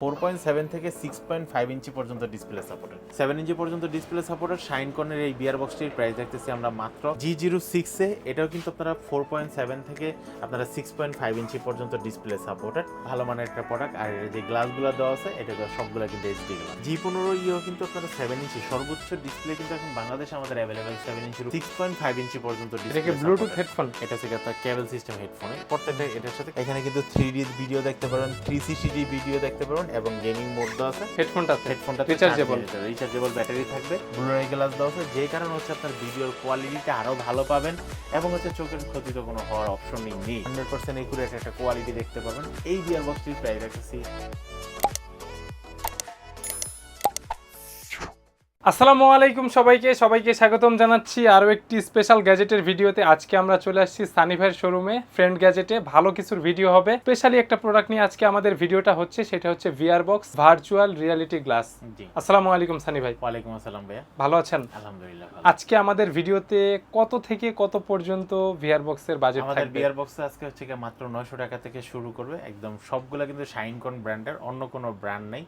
Four point seven থেকে six point five inch পর্যন্ত display supported seven inch পর্যন্ত display supported shine কর্নের এই বিয়ার বক্সটির প্রাইস দেখতেছি আমরা মাত্র জি জিরো সিক্সে এটাও কিন্তু আপনারা ফোর পয়েন্ট সেভেন থেকে আপনারা সিক্স পয়েন্ট ফাইভ ইঞ্চি পর্যন্ত ডিসপ্লে সাপোর্টেড ভালো মানের একটা প্রোডাক্ট আর এর যে গ্লাসগুলো দেওয়া আছে এটা সবগুলো কিন্তু এইচডি গ্লাস জি পনেরো ইও কিন্তু আপনারা সেভেন ইঞ্চি। সর্বোচ্চ ডিসপ্লে কিন্তু এখন বাংলাদেশে আমাদের available seven inch six point five inch পর্যন্ত এটা display ব্লুটুথ হেডফোন এটা হচ্ছে আপনার কেবল সিস্টেম হেডফোনে প্রত্যেকটা এটার সাথে এখানে কিন্তু থ্রি ডি ভিডিও দেখতে পারবেন থ্রি সিসিডি ভিডিও দেখতে পারবেন এবং গেমিং মোড দেওয়া আছে। হেডফোনটা হেডফোনটা রিচার্জেবল রিচার্জেবল ব্যাটারি থাকবে। ব্লুরাই গ্লাস দেওয়া আছে। যে কারণে হচ্ছে আপনার ভিডিওর কোয়ালিটিটা আরও ভালো পাবেন এবং হচ্ছে চোখের ক্ষতি তো কোনো হওয়ার অপশনই নেই। হান্ড্রেড পার্সেন্ট একুরেট একটা কোয়ালিটি দেখতে পাবেন। এই বিয়ার বক্সটির প্রাইস রাখতেছি আসসালামু আলাইকুম সবাইকে সবাইকে স্বাগতম জানাচ্ছি আরও একটি স্পেশাল গ্যাজেটের ভিডিওতে। আজকে আমরা চলে আসছি সানি ভাইয়ের শোরুমে ফ্রেন্ড গ্যাজেটে ভালো কিছুর ভিডিও হবে। স্পেশালি একটা প্রোডাক্ট নিয়ে আজকে আমাদের ভিডিওটা হচ্ছে সেটা হচ্ছে VR box virtual reality glass আসসালামু আলাইকুম সানি ভাই। ওয়ালাইকুম আসসালাম ভাইয়া। ভালো আছেন? আলহামদুলিল্লাহ আজকে আমাদের ভিডিওতে কত থেকে কত পর্যন্ত ভিআর বক্সের বাজেট আমাদের থাকবে? বক্স আজকে হচ্ছে কি মাত্র নয়শো টাকা থেকে শুরু করবে। একদম সবগুলা কিন্তু শাইন কোন ব্র্যান্ডের অন্য কোনো ব্র্যান্ড নেই।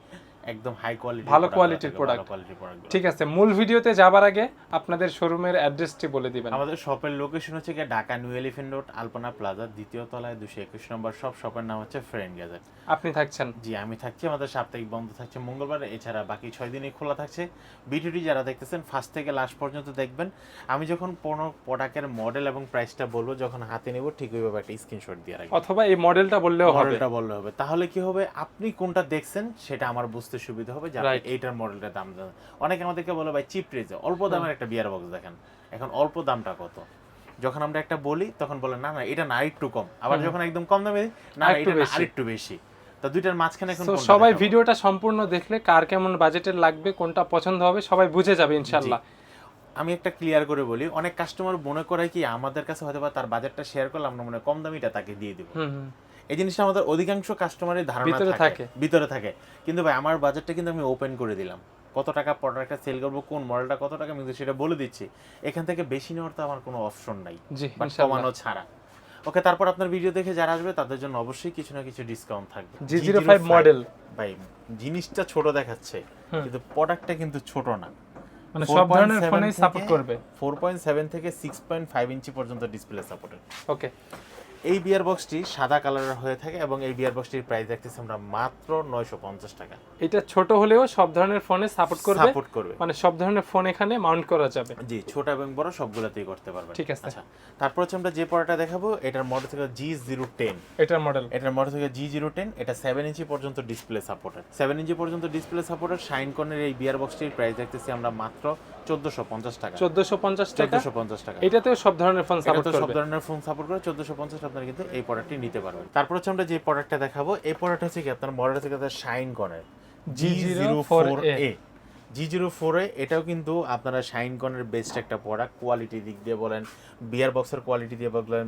একদম হাই কোয়ালিটি ভালো quality র product। কোয়ালিটি প্রোডাক্ট ঠিক আছে মূল ভিডিওতে যাবার আগে আপনাদের শোরুমের অ্যাড্রেসটি বলে দিবেন। আমাদের শপের লোকেশন হচ্ছে কি Dhaka new elephant road Alpana plaza দ্বিতীয় তলায় দুশো একুশ নম্বর সব শপের নাম হচ্ছে ফ্রেন্ড গ্যাজেট আপনি থাকছেন। জি আমি থাকছি আমাদের সাপ্তাহিক বন্ধ থাকছে মঙ্গলবার এছাড়া বাকি ছয় দিনই খোলা থাকছে। ভিডিওটি যারা দেখতেছেন ফার্স্ট থেকে লাস্ট পর্যন্ত দেখবেন। আমি যখন কোনো প্রোডাক্টের মডেল এবং প্রাইসটা বলব যখন হাতে নেব ঠিক ওইভাবে একটা স্ক্রিনশট দিয়ে রাখবেন অথবা এই মডেলটা বললেও হবে। মডেলটা বললে হবে। তাহলে কি হবে? আপনি কোনটা দেখছেন সেটা আমার বুঝতে সুবিধা হবে যে আপনি এইটার মডেলটার দাম জানেন অনেকে আমাদেরকে বলে ভাই চিপ রেজে অল্প দামের একটা বিয়ার বক্স দেখেন। এখন অল্প দামটা কত? যখন আমরা একটা বলি তখন বলে না না এটা না আরেকটু কম। আবার যখন একদম কম দামে না এটা না বেশি। আরেকটু বেশি। তো দুইটার মাঝখানে এখন সবাই ভিডিওটা সম্পূর্ণ দেখলে কার কেমন বাজেটের লাগবে কোনটা পছন্দ হবে সবাই বুঝে যাবে ইনশাল্লাহ আমি একটা ক্লিয়ার করে বলি অনেক কাস্টমার মনে করে কি আমাদের কাছে হয়তো বা তার বাজেটটা শেয়ার করলে আমরা মনে কম দামিটা তাকে দিয়ে দিব। এই জিনিসটা আমাদের অধিকাংশ কাস্টমারের ধারণা ভিতরে থাকে। ভিতরে থাকে। কিন্তু ভাই আমার বাজেটটা কিন্তু আমি ওপেন করে দিলাম। কত টাকা প্রোডাক্টটা সেল করব কোন মডেলটা কত টাকা আমি সেটা বলে দিচ্ছি। এখান থেকে বেশি নেওয়ার তো আমার কোনো অপশন নাই কমানো ছাড়া। ওকে তারপর আপনার ভিডিও দেখে যারা আসবে তাদের জন্য অবশ্যই কিছু না কিছু ডিসকাউন্ট থাকবে। জি জিরো ফাইভ মডেল ভাই জিনিসটা ছোট দেখাচ্ছে। কিন্তু প্রোডাক্টটা কিন্তু ছোট না। মানে সব ধরনের ফোনে সাপোর্ট করবে। ফোর পয়েন্ট সেভেন থেকে সিক্স পয়েন্ট ফাইভ ইঞ্চি পর্যন্ত ডিসপ্লে সাপোর্টেড ওকে এই বিয়ার বক্সটি সাদা কালারের হয়ে থাকে এবং এই বিয়ার বক্সটির প্রাইস দেখতেছি আমরা মাত্র নয়শো পঞ্চাশ টাকা। এটা ছোট হলেও সব ধরনের ফোনে সাপোর্ট করবে সাপোর্ট করবে। মানে সব ধরনের ফোন এখানে মাউন্ট করা যাবে। জি ছোট এবং বড় সবগুলোতেই করতে পারবেন। ঠিক আছে। আচ্ছা তারপর হচ্ছে আমরা যে পড়াটা দেখাবো এটার মডেল থেকে জি জিরো টেন এটার মডেল এটার মডেল থেকে জি জিরো টেন এটা সেভেন ইঞ্চি পর্যন্ত ডিসপ্লে সাপোর্টেড সেভেন ইঞ্চি পর্যন্ত ডিসপ্লে সাপোর্টেড শাইন কর্নের এই বিয়ার বক্সটির প্রাইস দেখতেছি আমরা মাত্র চোদ্দশো পঞ্চাশ টাকা। চোদ্দশো পঞ্চাশ টাকা। চোদ্দশো পঞ্চাশ টাকা। এটাতেও সব ধরনের ফোন সাপোর্ট সব ধরনের ফোন সাপোর্ট করে চোদ্দশো পঞ্চাশ আপনারা কিন্তু এই প্রোডাক্টটি নিতে পারবেন। তারপর হচ্ছে আমরা যে প্রোডাক্টটা দেখাবো এই প্রোডাক্ট হচ্ছে কি আপনার মডেল হচ্ছে shine corner G zero four A G zero four A এটাও কিন্তু আপনারা শাইন কনের বেস্ট একটা প্রোডাক্ট কোয়ালিটি দিক দিয়ে বলেন বিয়ার বক্সের কোয়ালিটি দিয়ে বলেন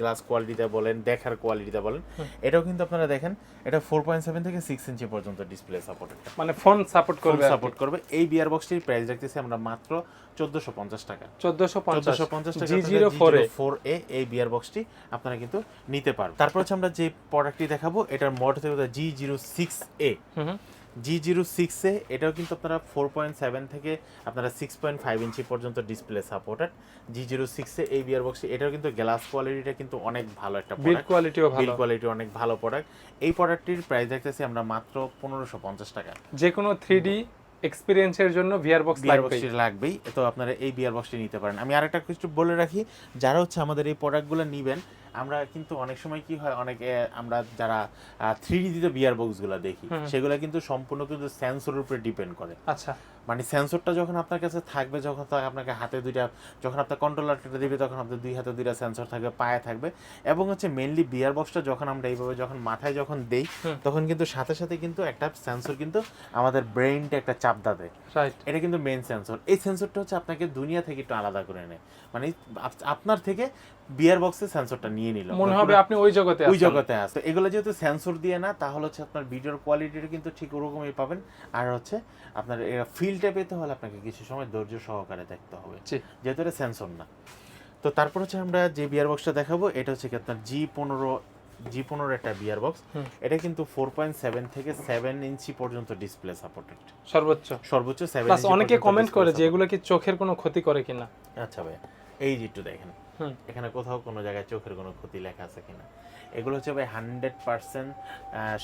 গ্লাস কোয়ালিটিতে বলেন দেখার কোয়ালিটিতে বলেন এটাও কিন্তু আপনারা দেখেন এটা ফোর পয়েন্ট সেভেন থেকে সিক্স ইঞ্চি পর্যন্ত ডিসপ্লে সাপোর্ট মানে ফোন সাপোর্ট করবে সাপোর্ট করবে। এই বিয়ার বক্সটির প্রাইস রাখতেছি আমরা মাত্র চোদ্দশো পঞ্চাশ টাকা। চোদ্দশো চোদ্দশো পঞ্চাশ টাকা জিরো ফোর। এ এই বিয়ার বক্সটি আপনারা কিন্তু নিতে পারবেন। তারপর হচ্ছে আমরা যে প্রোডাক্টটি দেখাবো এটার মডেল থেকে G zero six A G zero six এটাও কিন্তু আপনারা ফোর পয়েন্ট সেভেন থেকে আপনারা সিক্স পয়েন্ট ফাইভ ইঞ্চি পর্যন্ত display supported G zero six A এই বিয়ার বক্সটি এটাও কিন্তু গ্লাস কোয়ালিটিটা কিন্তু অনেক ভালো একটা বিল্ড প্রোডাক্ট কোয়ালিটিও বিল ভালো কোয়ালিটি অনেক ভালো প্রোডাক্ট এই প্রোডাক্টটির প্রাইস দেখতেছি আমরা মাত্র পনেরোশো পঞ্চাশ টাকা। যে কোনো থ্রি ডি এক্সপিরিয়েন্সের জন্য ভিআর বক্স বিয়ার লাগবে বক্সটি লাগবেই। তো আপনারা এই বিয়ার বক্সটি নিতে পারেন। আমি আরেকটা কিছু বলে রাখি যারা হচ্ছে আমাদের এই প্রোডাক্টগুলো নিবেন আমরা কিন্তু অনেক সময় কি হয় অনেকে আমরা যারা থ্রি ডিতে বিয়ার বক্স বক্সগুলো দেখি। সেগুলো কিন্তু সম্পূর্ণ কিন্তু সেন্সরের উপরে ডিপেন্ড করে। আচ্ছা। মানে সেন্সরটা যখন আপনার কাছে থাকবে যখন আপনাকে হাতে দুইটা যখন আপনার কন্ট্রোলারটা দিবে তখন আপনার দুই হাতে দুইটা সেন্সর থাকবে পায়ে থাকবে এবং হচ্ছে মেনলি বিয়ার বক্সটা যখন আমরা এইভাবে যখন মাথায় যখন দেই তখন কিন্তু সাথে সাথে কিন্তু একটা সেন্সর কিন্তু আমাদের ব্রেইনটা একটা চাপ দেয়। রাইট এটা কিন্তু মেন সেন্সর এই সেন্সরটা হচ্ছে আপনাকে দুনিয়া থেকে একটু আলাদা করে নেয়। মানে আপনার থেকে বিয়ার বক্সের সেন্সরটা নিয়ে নিল। মনে হবে আপনি ওই জগতে ওই জগতে আছে এগুলো যেহেতু সেন্সর দিয়ে না তাহলে হচ্ছে আপনার ভিডিওর কোয়ালিটিটা কিন্তু ঠিক ওরকমই পাবেন। আর হচ্ছে আপনার এরা ফিলটা পেতে হলে আপনাকে কিছু সময় ধৈর্য সহকারে দেখতে হবে। যেহেতু এটা সেন্সর না। তো তারপর হচ্ছে আমরা যে বিয়ার বক্সটা দেখাবো এটা হচ্ছে কি আপনার জি পনেরো জি পনেরো একটা বিয়ার বক্স। এটা কিন্তু ফোর পয়েন্ট সেভেন থেকে সেভেন ইঞ্চি পর্যন্ত ডিসপ্লে সাপোর্টেড সর্বোচ্চ। সর্বোচ্চ সেভেন অনেকে কমেন্ট করে যে এগুলো কি চোখের কোনো ক্ষতি করে কিনা। আচ্ছা ভাই এই যে একটু দেখেন। এখানে কোথাও কোনো জায়গায় চোখের কোনো ক্ষতি লেখা আছে কিনা। এগুলো হচ্ছে ভাই হান্ড্রেড পার্সেন্ট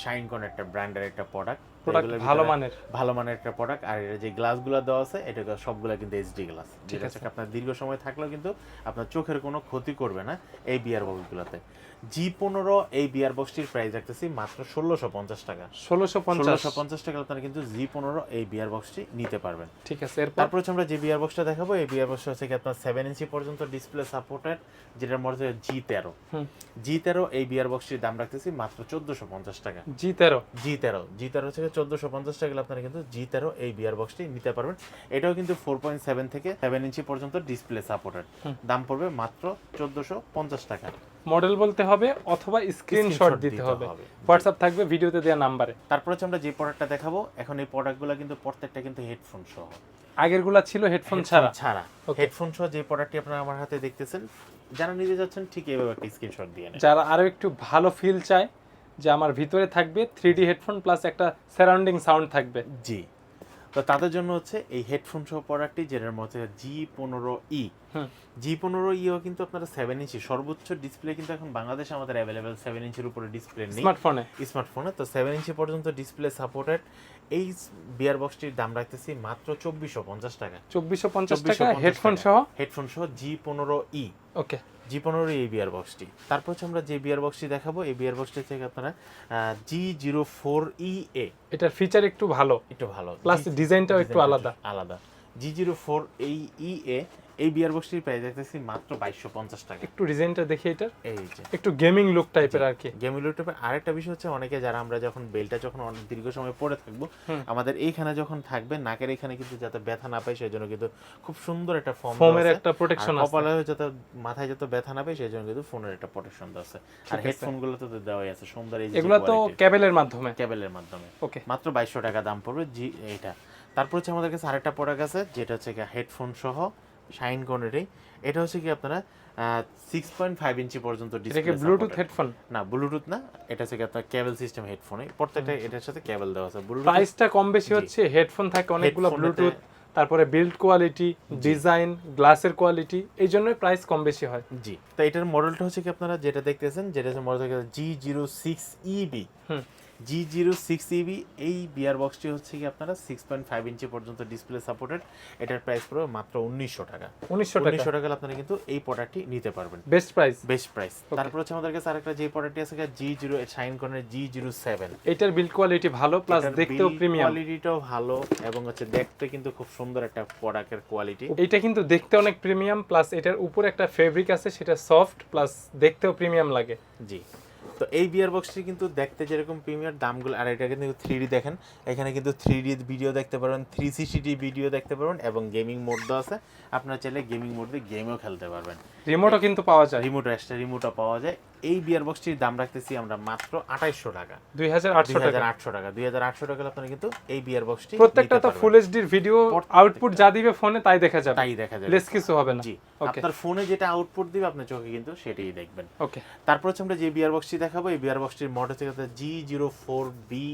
শাইন কোন একটা ব্র্যান্ডের একটা প্রোডাক্ট প্রোডাক্ট ভালো মানের। ভালো মানের একটা প্রোডাক্ট আর যে গ্লাসগুলো দেওয়া আছে এটা সবগুলো কিন্তু এইচডি গ্লাস যেটা আছে। আপনার দীর্ঘ সময় থাকলেও কিন্তু আপনার চোখের কোনো ক্ষতি করবে না এই বিয়ার বক্সগুলোতে জি পনেরো এই বিয়ার বক্সটির প্রাইস রাখতেছি মাত্র ষোলোশো পঞ্চাশ টাকা। ষোলোশো ষোলোশো পঞ্চাশ টাকা আপনারা কিন্তু জি পনেরো এই বিয়ার বক্সটি নিতে পারবেন। ঠিক আছে তারপর হচ্ছে আমরা যে বিয়ার বক্সটা দেখাবো এই বিয়ার বক্সটা হচ্ছে আপনার সেভেন ইঞ্চি পর্যন্ত ডিসপ্লে সাপোর্টেড যেটার মধ্যে জি তেরো। জি তেরো এই বিয়ার বক্সটির দাম রাখতেছি মাত্র চোদ্দোশো পঞ্চাশ টাকা। জি তেরো। জি তেরো। জি তেরো থেকে চোদ্দোশো পঞ্চাশ টাকা আপনারা কিন্তু জি তেরো এই বিয়ার বক্সটি নিতে পারবেন। এটাও কিন্তু ফোর পয়েন্ট সেভেন থেকে সেভেন ইঞ্চি পর্যন্ত ডিসপ্লে সাপোর্টেড দাম পড়বে মাত্র চোদ্দোশো পঞ্চাশ টাকা। মডেল বলতে হবে অথবা স্ক্রিনশট দিতে হবে। হোয়াটসঅ্যাপ থাকবে ভিডিওতে দেওয়া নাম্বারে তারপর হচ্ছে আমরা যে প্রোডাক্টটা দেখাবো এখন এই প্রোডাক্টগুলো কিন্তু প্রত্যেকটা কিন্তু হেডফোন সহ। আগেরগুলা ছিল হেডফোন ছাড়া। ছাড়া. হেডফোন সহ যে প্রোডাক্টটি আপনারা আমার হাতে দেখতেছেন যারা নিতে যাচ্ছেন ঠিক এইভাবে একটা স্ক্রিনশট দিয়ে যারা আরও একটু ভালো ফিল চায় যে আমার ভিতরে থাকবে থ্রি ডি হেডফোন প্লাস একটা সারাউন্ডিং সাউন্ড থাকবে। জি। তো তাদের জন্য হচ্ছে এই হেডফোন সহ প্রোডাক্টটি যেটার মধ্যে জি পনেরো ই হুম। জি পনেরো ইও কিন্তু আপনারা সেভেন ইঞ্চি সর্বোচ্চ ডিসপ্লে কিন্তু এখন বাংলাদেশে আমাদের অ্যাভেলেবেল সেভেন ইঞ্চির উপরে ডিসপ্লে নেই। স্মার্টফোনে স্মার্টফোনে তো সেভেন ইঞ্চি পর্যন্ত ডিসপ্লে সাপোর্টেড এই বিয়ার বক্সটির দাম রাখতেছি মাত্র চব্বিশশো পঞ্চাশ টাকা। চব্বিশশো পঞ্চাশ টাকা হেডফোন। সহ? হেডফোন সহ জি পনেরো ই ওকে জি পনেরো এই বিয়ার বক্সটি তারপর হচ্ছে আমরা যে বিয়ার বক্সটি দেখাবো এই বিয়ার বক্সটি থেকে আপনারা জি জিরো ফোর ই এ এটার ফিচার একটু ভালো। একটু ভালো। প্লাস ডিজাইনটাও একটু আলাদা। আলাদা। জি জিরো ফোর এই ই এ এই বিয়ার বক্সটির প্রাইস দেখতেছি মাত্র বাইশশো পঞ্চাশ টাকা। একটু ডিজাইনটা দেখি এটার। এই যে। একটু গেমিং লুক টাইপের আর কি। গেম ল্যাপটপের আরেকটা বিষয় হচ্ছে অনেকে যারা আমরা যখন বেলটা যখন অনেক দীর্ঘ সময় পরে থাকব আমাদের এইখানে যখন থাকবে নাকের এখানে কিন্তু যাতে ব্যথা না পায় সেই জন্য কিন্তু খুব সুন্দর একটা ফর্ম ফোমের একটা প্রোটেকশন আছে। কপালে যাতে মাথায় যাতে ব্যথা না পায় সেই জন্য কিন্তু ফোনের একটা প্রোটেকশন আছে। আর। হেডফোনগুলো তো দেওয়াই আছে সুন্দর এই এগুলো তো ক্যাবেলের মাধ্যমে? কেবলের মাধ্যমে। ওকে মাত্র বাইশশো টাকা দাম পড়বে জি এইটা। তারপর হচ্ছে আমাদের কাছে আরেকটা প্রোডাক্ট আছে যেটা হচ্ছে হেডফোন সহ শাইন কোনেরই এটা হচ্ছে কি আপনারা সিক্স পয়েন্ট ফাইভ ইঞ্চি পর্যন্ত ডিসপ্লে ব্লুটুথ হেডফোন না ব্লুটুথ না এটা হচ্ছে আপনার কেবল সিস্টেম হেডফোনে প্রত্যেকটা এটার সাথে কেবল দেওয়া আছে। ব্লুটুথ প্রাইসটা কম বেশি হচ্ছে হেডফোন থাকে অনেকগুলো ব্লুটুথ তারপরে বিল্ড কোয়ালিটি ডিজাইন গ্লাসের কোয়ালিটি এই জন্যই প্রাইস কম বেশি হয়। জি। তো এটার মডেলটা হচ্ছে কি আপনারা যেটা দেখতেছেন যেটা হচ্ছে model G zero six EB hmm. G zero six EB এই বিয়ার বক্সটি হচ্ছে কি আপনারা সিক্স পয়েন্ট ফাইভ ইঞ্চি পর্যন্ত ডিসপ্লে সাপোর্টেড এটার প্রাইস পড়বে মাত্র উনিশশো টাকা। উনিশশো উনিশশো টাকা আপনারা কিন্তু এই প্রোডাক্টটি নিতে পারবেন। বেস্ট প্রাইস বেস্ট প্রাইস তারপর হচ্ছে আমাদের কাছে আরেকটা যে প্রোডাক্টটি আছে G zero shine corner G zero seven এটার বিল্ড কোয়ালিটি ভালো প্লাস দেখতেও প্রিমিয়াম কোয়ালিটিটাও ভালো এবং হচ্ছে দেখতে কিন্তু খুব সুন্দর একটা প্রোডাক্টের কোয়ালিটি এটা কিন্তু দেখতে অনেক প্রিমিয়াম প্লাস এটার উপরে একটা ফেব্রিক আছে সেটা সফট প্লাস দেখতেও প্রিমিয়াম লাগে। জি। তো এই বিয়ার বক্সটি কিন্তু দেখতে যেরকম প্রিমিয়ার দামগুলো আর এটা কিন্তু থ্রি দেখেন। এখানে কিন্তু থ্রি ডি ভিডিও দেখতে পারবেন থ্রি সিসিটি ভিডিও দেখতে পারবেন এবং গেমিং মোড দেওয়া আছে। আপনার চাইলে গেমিং মোড দিয়ে গেমও খেলতে পারবেন। রিমোটও কিন্তু পাওয়া যায়। রিমোট এক্সট্রা রিমোটও পাওয়া যায়। এই বিয়ার বক্সটির দাম রাখতেছি আমরা মাত্র আঠাইশশো টাকা। দুই হাজার আটশো টাকা। দুই হাজার আটশো টাকা। আপনারা কিন্তু এই বিয়ার বক্সটি প্রত্যেকটা তো। ফুল এইচডির ভিডিও আউটপুট যা দিবে ফোনে তাই দেখা যাবে। তাই দেখা যাবে। লেস কিছু হবে না। জি। আপনার ফোনে যেটা আউটপুট দিবে আপনার চোখে কিন্তু সেটাই দেখবেন। ওকে তারপর হচ্ছে আমরা যে বিয়ার বক্সটি দেখাবো এই বিয়ার বক্সটির মডেল থেকে G zero four B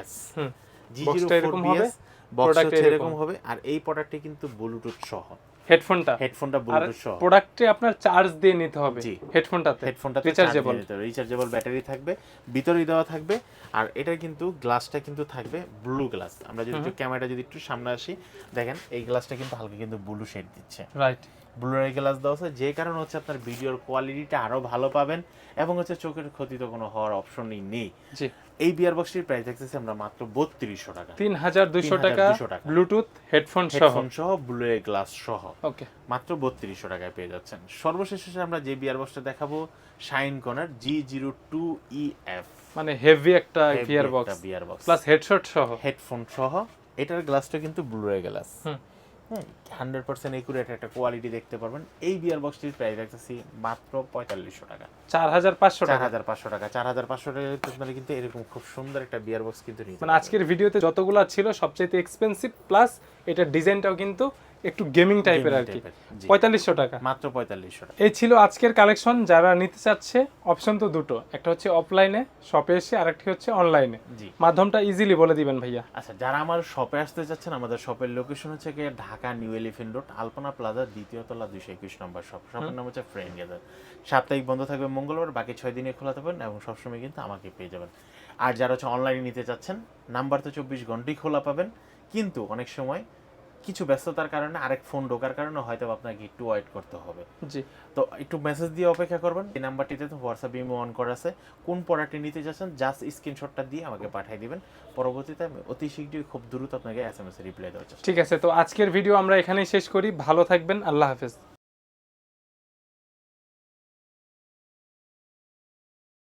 S hmm. G zero four এরকম বি এস বক্স এরকম। এরকম হবে আর এই প্রোডাক্টটি কিন্তু ব্লুটুথ সহ। হেডফোনটা। হেডফোনটা ব্লুটুথ সহ। প্রোডাক্টে আপনার চার্জ দিয়ে নিতে হবে। হেডফোনটাতে। হেডফোনটা রিচার্জেবল রিচার্জেবল ব্যাটারি থাকবে ভিতরেই দেওয়া থাকবে। আর এটা কিন্তু গ্লাসটা কিন্তু থাকবে ব্লু গ্লাস আমরা যদি একটু ক্যামেরাটা যদি একটু সামনে আসি দেখেন এই গ্লাসটা কিন্তু হালকা কিন্তু ব্লু শেড দিচ্ছে। রাইট ব্লু রে গ্লাস দেওয়া আছে যে কারণে হচ্ছে আপনার ভিডিওর কোয়ালিটিটা আরও ভালো পাবেন এবং হচ্ছে চোখের ক্ষতি তো কোনো হওয়ার অপশনই নেই। জি। এই বিয়ার বক্সটির প্রাইস দেখতেছি আমরা মাত্র বত্রিশশো টাকা। তিন হাজার দুইশো টাকা 3200 টাকা। ব্লুটুথ হেডফোন সহ। হেডফোন সহ ব্লু গ্লাস সহ। ওকে মাত্র বত্রিশশো টাকায় পেয়ে যাচ্ছেন। সর্বশেষ আমরা যে বিয়ার বক্সটা দেখাবো shine corner G zero two E F মানে হেভি একটা gear box VR box plus headshot সহ। হেডফোন সহ। এটার গ্লাসটা কিন্তু blue glass hmm. Hmm hundred percent accurate একটা কোয়ালিটি দেখতে পারবেন। এই বিয়ার বক্সটির প্রাইস রাখতেছি মাত্র পঁয়তাল্লিশশো টাকা। চার হাজার পাঁচশো চার টাকা হাজার পাঁচশো টাকা চার হাজার পাঁচশো টাকা আপনারা কিন্তু এরকম খুব সুন্দর একটা বিয়ার বক্স কিন্তু নিতে মানে আজকের ভিডিওতে যতগুলো ছিল সবচেয়ে এক্সপেন্সিভ প্লাস এটার ডিজাইনটাও কিন্তু একটু গেমিং টাইপের আর কি। পঁয়তাল্লিশশো টাকা। মাত্র পঁয়তাল্লিশশো টাকা। এই ছিল আজকের কালেকশন যারা নিতে চাচ্ছে অপশন তো দুটো। একটা হচ্ছে অফলাইনে শপে এসে আরেকটি হচ্ছে অনলাইনে মাধ্যমটা ইজিলি বলে দিবেন ভাইয়া। আচ্ছা যারা আমার শপে আসতে চাচ্ছেন আমাদের শপের লোকেশন হচ্ছে গিয়ে Dhaka new elephant road Alpana plaza দ্বিতীয় তলা দুইশো একুশ নম্বর শপ শপের নাম হচ্ছে ফ্রেন্ড গেদার সাপ্তাহিক বন্ধ থাকবে মঙ্গলবার বাকি ছয় দিনে খোলা থাকবেন এবং সবসময় কিন্তু আমাকে পেয়ে যাবেন। আর যারা হচ্ছে অনলাইনে নিতে চাচ্ছেন নাম্বার তো চব্বিশ ঘন্টাই খোলা পাবেন। কিন্তু অনেক সময় কিছু ব্যস্ততার কারণে আরেক ফোন ঢোকার কারণে হয়তো আপনাকে একটু ওয়েট করতে হবে। জি। তো একটু মেসেজ দিয়ে অপেক্ষা করবেন। এই নাম্বারটিতে তো হোয়াটসঅ্যাপ ইমো অন করা আছে। কোন প্রোডাক্টটি নিতে চাচ্ছেন জাস্ট স্ক্রিনশটটা দিয়ে আমাকে পাঠিয়ে দিবেন। পরবর্তীতে আমি অতি শীঘ্রই খুব দ্রুত আপনাকে এস এম এস রিপ্লাই দেওয়ার চেষ্টা ঠিক আছে তো আজকের ভিডিও আমরা এখানেই শেষ করি। ভালো থাকবেন আল্লাহ হাফেজ।